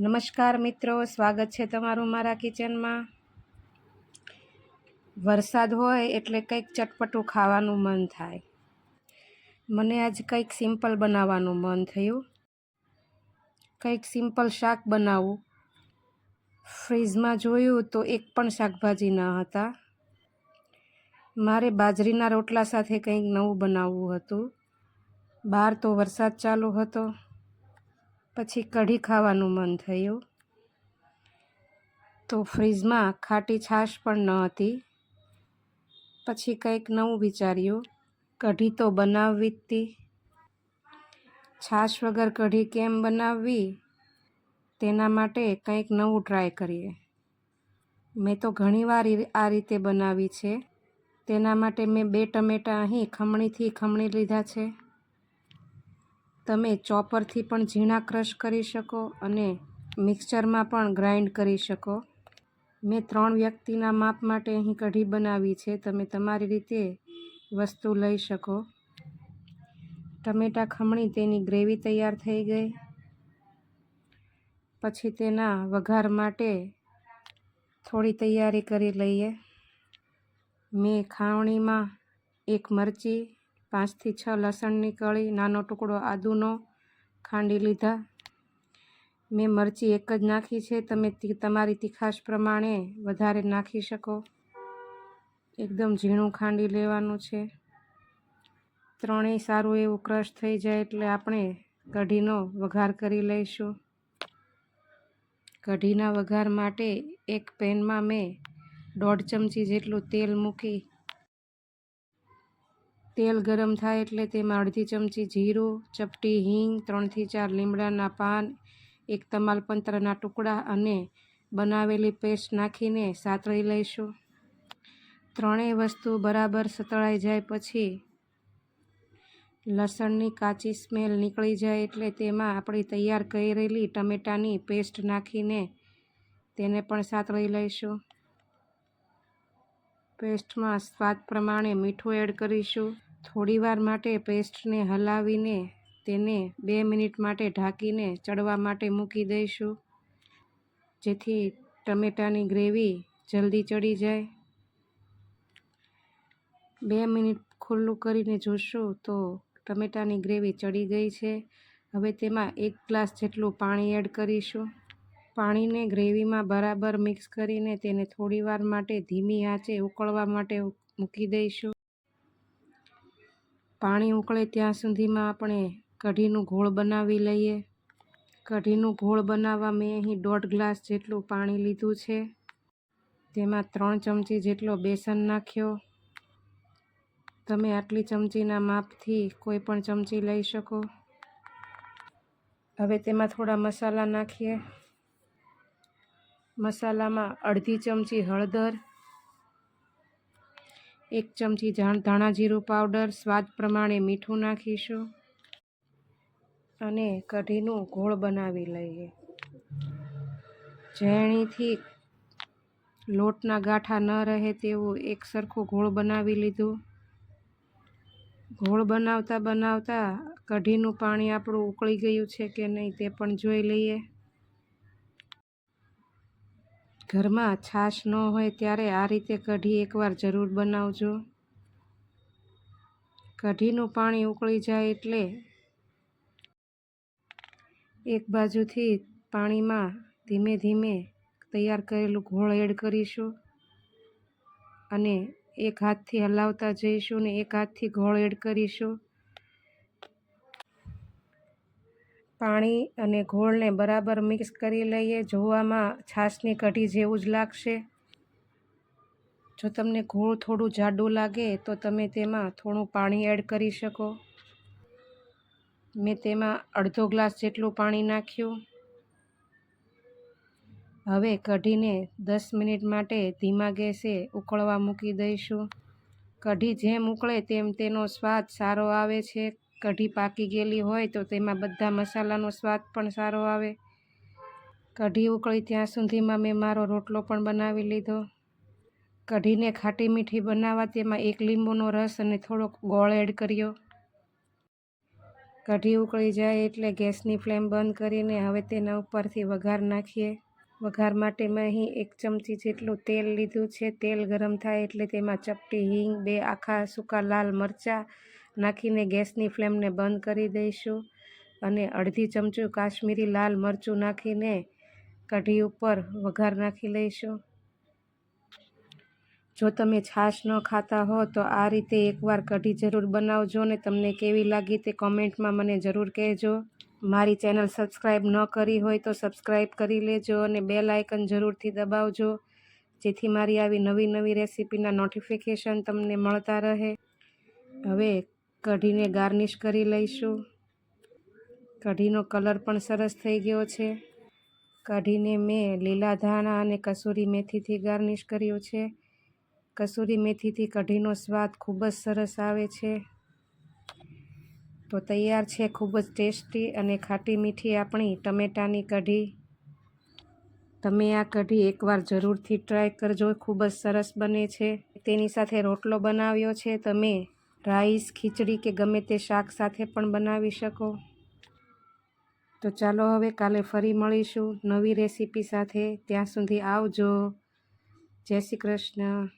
નમસ્કાર મિત્રો, સ્વાગત છે તમારું મારા કિચનમાં. વરસાદ હોય એટલે કંઈક ચટપટું ખાવાનું મન થાય. મને આજ કંઈક સિમ્પલ બનાવવાનું મન થયું. કંઈક સિમ્પલ શાક બનાવું. ફ્રીજમાં જોયું તો એક પણ શાકભાજી ન હતા. મારે બાજરીના રોટલા સાથે કંઈક નવું બનાવવું હતું. બહાર તો વરસાદ ચાલુ હતો. પછી કઢી ખાવાનું મન થયું. તો ફ્રીજમાં ખાટી છાશ પણ ન હતી. પછી કંઈક નવું વિચાર્યું. કઢી તો બનાવવી જ હતી છાશ વગર કઢી કેમ બનાવવી? તેના માટે કંઈક નવું ટ્રાય કરીએ. મેં તો ઘણીવાર આ રીતે બનાવી છે. તેના માટે મેં બે ટમેટાં અહીં ખમણીથી ખમણી લીધા છે. તમે ચોપરથી પણ ઝીણા ક્રશ કરી શકો અને મિક્સચરમાં પણ ગ્રાઇન્ડ કરી શકો. મેં ત્રણ વ્યક્તિના માપ માટે અહીં કઢી બનાવી છે. તમે તમારી રીતે વસ્તુ લઈ શકો. ટમેટાં ખમણી તેની ગ્રેવી તૈયાર થઈ ગઈ. પછી તેના વઘાર માટે થોડી તૈયારી કરી લઈએ. મેં ખાવણીમાં એક મરચી પાંચથી છ લસણની કળી, નાનો ટુકડો આદુનો ખાંડી લીધા. મેં મરચી એક જ નાખી છે. તમે તમારી તીખાશ પ્રમાણે વધારે નાખી શકો. એકદમ ઝીણું ખાંડી લેવાનું છે. ત્રણેય સારું એવું ક્રશ થઈ જાય એટલે આપણે કઢીનો વઘાર કરી લઈશું. કઢીના વઘાર માટે એક પેનમાં મેં દોઢ ચમચી જેટલું તેલ મૂકી તેલ ગરમ થાય એટલે તેમાં અડધી ચમચી જીરું, ચપટી હિંગ, ત્રણથી ચાર લીમડાના પાન, એક તમાલપંત્રના ટુકડા અને બનાવેલી પેસ્ટ નાખીને સાતળી લઈશું. ત્રણેય વસ્તુ બરાબર સતળાઈ જાય પછી લસણની કાચી સ્મેલ નીકળી જાય એટલે તેમાં આપણી તૈયાર કરેલી ટમેટાની પેસ્ટ નાખીને તેને પણ સાતળી લઈશું. પેસ્ટમાં સ્વાદ પ્રમાણે મીઠું એડ કરીશું. થોડીવાર માટે પેસ્ટને હલાવીને તેને બે મિનિટ માટે ઢાંકીને ચડવા માટે મૂકી દઈશું. જેથી ટમેટાની ગ્રેવી જલ્દી ચડી જાય. બે મિનિટ ખુલ્લું કરીને જોશું તો ટમેટાની ગ્રેવી ચડી ગઈ છે. હવે તેમાં એક ગ્લાસ જેટલું પાણી એડ કરીશું. પાણીને ગ્રેવીમાં બરાબર મિક્સ કરીને તેને થોડીવાર માટે ધીમી આંચે ઉકળવા માટે મૂકી દઈશું. પાણી ઉકળે ત્યાં સુધીમાં આપણે કઢીનું ઘોળ બનાવી લઈએ. કઢીનું ઘોળ બનાવવા મેં અહીં દોઢ ગ્લાસ જેટલું પાણી લીધું છે. તેમાં ત્રણ ચમચી જેટલો બેસન નાખ્યો. તમે આટલી ચમચીના માપથી કોઈ પણ ચમચી લઈ શકો. હવે તેમાં થોડા મસાલા નાખીએ. મસાલામાં અડધી ચમચી હળદર એક ચમચી ધાણા જીરું પાવડર, સ્વાદ પ્રમાણે મીઠું નાખીશું અને કઢીનું ઘોળ બનાવી લઈએ. ઝેણીથી લોટના ગાંઠા ન રહે તેવું એક સરખું ઘોળ બનાવી લીધું. ઘોળ બનાવતા બનાવતા કઢીનું પાણી આપણું ઉકળી ગયું છે કે નહીં તે પણ જોઈ લઈએ. ઘરમાં છાશ ન હોય ત્યારે આ રીતે કઢી એકવાર જરૂર બનાવજો. કઢીનું પાણી ઉકળી જાય એટલે એક બાજુથી પાણીમાં ધીમે ધીમે તૈયાર કરેલું ઘોળ એડ કરીશું અને એક હાથથી હલાવતા જઈશું ને એક હાથથી ઘોળ એડ કરીશું. પાણી અને ઘોળને બરાબર મિક્સ કરી લઈએ, જોવામાં છાશની કઢી જેવું જ લાગશે. જો તમને ઘોળ થોડું જાડું લાગે, તો તમે તેમાં થોડું પાણી એડ કરી શકો. મેં તેમાં અડધો ગ્લાસ જેટલું પાણી નાખ્યું. હવે કઢીને દસ મિનિટ માટે ધીમા ગેસે ઉકળવા મૂકી દઈશું. કઢી જેમ ઉકળે તેમ તેનો સ્વાદ સારો આવે છે. કઢી પાકી ગયેલી હોય તો તેમાં બધા મસાલાનો સ્વાદ પણ સારો આવે. કઢી ઉકળી ત્યાં સુધીમાં મેં મારો રોટલો પણ બનાવી લીધો. કઢીને ખાટી મીઠી બનાવવા તેમાં એક લીંબુનો રસ અને થોડોક ગોળ એડ કર્યો. કઢી ઉકળી જાય એટલે ગેસની ફ્લેમ બંધ કરીને હવે તેના ઉપરથી વઘાર નાખીએ. વઘાર માટે મેં અહીં એક ચમચી જેટલું તેલ લીધું છે. તેલ ગરમ થાય એટલે તેમાં ચપટી, હિંગ, બે આખા સૂકા લાલ મરચાં નાખીને ગેસની ફ્લેમને બંધ કરી દઈશું અને અડધી ચમચું કાશ્મીરી લાલ મરચું નાખીને કઢી ઉપર વઘાર નાખી લઈશું. જો તમે છાશ ન ખાતા હો તો આ રીતે એકવાર કઢી જરૂર બનાવજો ને તમને કેવી લાગી તે કોમેન્ટમાં મને જરૂર કહેજો. મારી ચેનલ સબસ્ક્રાઈબ ન કરી હોય તો સબસ્ક્રાઈબ કરી લેજો અને બેલ આઇકન જરૂરથી દબાવજો, જેથી મારી આવી નવી નવી રેસીપીના નોટિફિકેશન તમને મળતા રહે. હવે કઢીને ગાર્નિશ કરી લઈશું. કઢીનો કલર પણ સરસ થઈ ગયો છે. કઢીને મેં લીલા ધાણા અને કસૂરી મેથીથી ગાર્નિશ કર્યું છે. કસૂરી મેથીથી કઢીનો સ્વાદ ખૂબ જ સરસ આવે છે. તો તૈયાર છે, ખૂબ જ ટેસ્ટી અને ખાટી મીઠી આપણી ટમેટાની કઢી. તમે આ કઢી એકવાર જરૂરથી ટ્રાય કરજો, ખૂબ જ સરસ બને છે. તેની સાથે રોટલો બનાવ્યો છે. તમે રાઈસ, ખીચડી કે ગમે તે શાક સાથે પણ બનાવી શકો. તો ચાલો હવે કાલે ફરી મળીશું નવી રેસીપી સાથે. ત્યાં સુધી આવજો. જય શ્રી કૃષ્ણ.